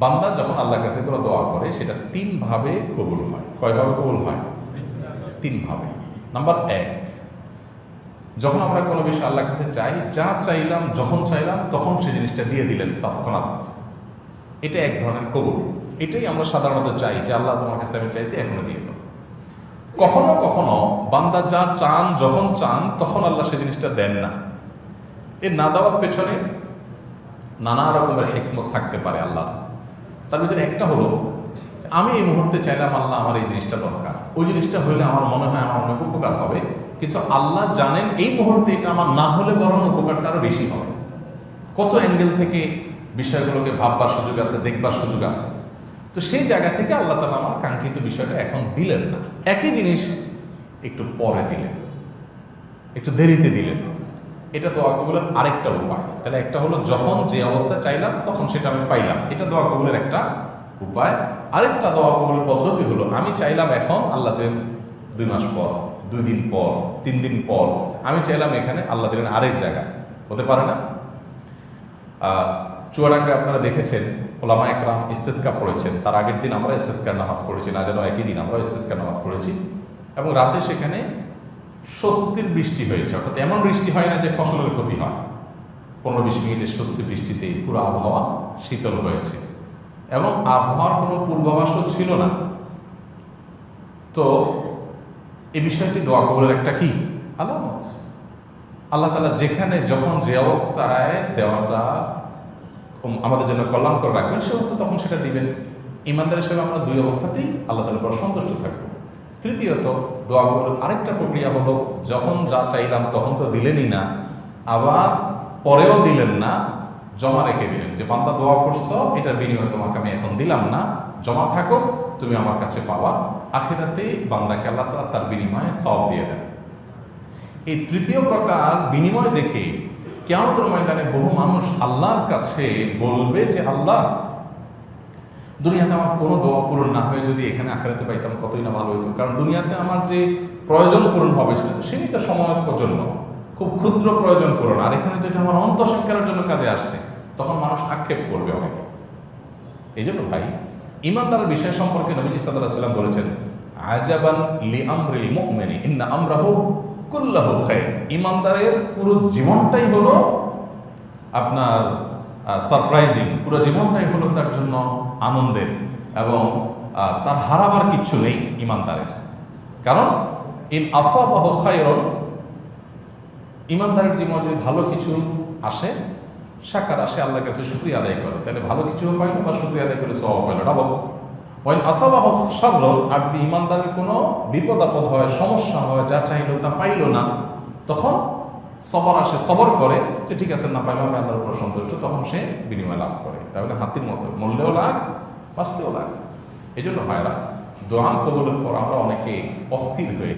বান্দা যখন আল্লাহর কাছে কোনো দোয়া করে, সেটা তিনভাবে কবুল হয়। কয়ভাবে কবুল হয়? তিনভাবে। নাম্বার এক, যখন আমরা কোনো বিষয় আল্লাহর কাছে চাই, যা চাইলাম, যখন চাইলাম, তখন সেই জিনিসটা দিয়ে দিলেন তৎক্ষণাৎ। এটা এক ধরনের কবুল। এটাই আমরা সাধারণত চাই যে, আল্লাহ তোমার কাছে আমি চাইছি, এখনও দিয়ে দাও। কখনো কখনো বান্দা যা চান, যখন চান, তখন আল্লাহ সেই জিনিসটা দেন না। এর না দেওয়ার পেছনে নানা রকমের হেকমত থাকতে পারে আল্লাহ তার ভিতরে একটা হলো আমি এই মুহূর্তে চাইলাম আল্লাহ আমার এই জিনিসটা দরকার। ওই জিনিসটা হলে আমার মনে হয় আমার অনেক উপকার হবে। কিন্তু আল্লাহ জানেন এই মুহূর্তে এটা আমার না হলে বরং উপকারটা আরও বেশি হবে। কত অ্যাঙ্গেল থেকে বিষয়গুলোকে ভাববার সুযোগ আছে, দেখবার সুযোগ আছে। তো সেই জায়গা থেকে আল্লাহ তালা আমার কাঙ্ক্ষিত বিষয়টা এখন দিলেন না। একই জিনিস একটু পরে দিলেন। একটু দেরিতে দিলেন। এটা দোয়া কবুলের আরেকটা উপায়। তাহলে একটা হলো যখন যে অবস্থা চাইলাম তখন সেটা আমি পাইলাম। এটা দোয়া কবুলের একটা উপায়। আরেকটা দোয়া কবুলের পদ্ধতি হলো আমি চাইলাম এখন আল্লাহ দেন দুই মাস পর দুই দিন পর তিন দিন পর আমি চাইলাম এখানে আল্লাহ দিলেন আরেক জায়গায়। হতে পারে না? আহ, চুয়াডাঙ্গায় আপনারা দেখেছেন ওলামা একরাম ইস্তেস্কা পড়েছেন। তার আগের দিন আমরা ইস্তেস্কার নামাজ পড়েছি না যেন একই দিন আমরা ইস্তেস্কার নামাজ পড়েছি। এবং রাতে সেখানে স্বস্তির বৃষ্টি হয়েছে। অর্থাৎ এমন বৃষ্টি হয় না যে ফসলের ক্ষতি হয়। পনেরো বিশ মিনিটের স্বস্তি বৃষ্টিতে পুরো আবহাওয়া শীতল হয়েছে। এবং আবহাওয়ার কোনো পূর্বাভাসও ছিল না। তো এ বিষয়টি দোয়া কবলের একটা কি? আলামত। আল্লাহ তালা যেখানে যখন যে অবস্থায় দেওয়াটা আমাদের জন্য কল্যাণ করে রাখবেন, সে অবস্থা তখন সেটা দিবেন। ইমানদার হিসেবে আমরা দুই অবস্থাতেই আল্লাহ তালার পর সন্তুষ্ট থাকব। তৃতীয়ত, দোয়া কবুলের আরেকটা প্রক্রিয়া হলো, যখন যা চাইলাম তখন তো দিলেনই না, আবার পরেও দিলেন না, জমা রেখে দিলেন। যে বান্দা দোয়া করছ, এটার বিনিময়ে তোমাকে আমি এখন দিলাম না, জমা থাকো, তুমি আমার কাছে পাবা। আখেরাতে বান্দাকে আল্লাহ তাআলা তার বিনিময়ে সব দিয়ে দেন। এই তৃতীয় প্রকার বিনিময় দেখে কেমন ময়দানে বহু মানুষ আল্লাহর কাছে বলবে যে, আল্লাহ দুনিয়াতে আমার কোনো দোয়া পূরণ না হয়ে যদি এখানে আখেরাতে পাইতাম কতই না ভালো হতো কারণ দুনিয়াতে আমার যে প্রয়োজন পূরণ হবে সেটা তো সীমিত সময়ের জন্য, খুব ক্ষুদ্র প্রয়োজন পূরণ। আর এখানে যদি আমার অন্তঃসংখ্যার জন্য কাজে আসছে, তখন মানুষ আক্ষেপ করবে অনেকে। এই জন্য ভাই, ইমানদার বিষয় সম্পর্কে নবীজি সাল্লাহ সাল্লাম বলেছেন, আজাবান লি আমরিল মুমিনি, ইন্না আমরাহু কুল্লাহু খায়র ইমানদারের পুরো জীবনটাই হলো আপনার সারপ্রাইজিং পুরো জীবনটাই হলো তার জন্য আনন্দের এবং তার হারাবার কিচ্ছু নেই ইমানদারের। কারণ, ইন আসাবাহ ইমানদারের জীবনে যদি ভালো কিছু আসে, সাকার আসে, আল্লাহর কাছে শুক্রিয়া আদায় করে। তাহলে ভালো কিছু পাইল বা শুক্রিয়া আদায় করে সব পাইল ডাবল ওয়াইন আসাবাহ সাবরন আর যদি ইমানদারের কোনো বিপদ আপদ হয়, সমস্যা হয়, যা চাইলো তা পাইলো না, তখন সবর আসে, সবর করে যে ঠিক আছে, না পাইলে আমি আল্লাহর উপর সন্তুষ্ট, তখন সে বিনিময় লাভ করে তাহলে হাতির মতো মূল্যেও লাখ বাঁচতেও লাখ এই জন্য ভাইরা দোয়া কবলের পর আমরা অনেকে অস্থির হয়ে।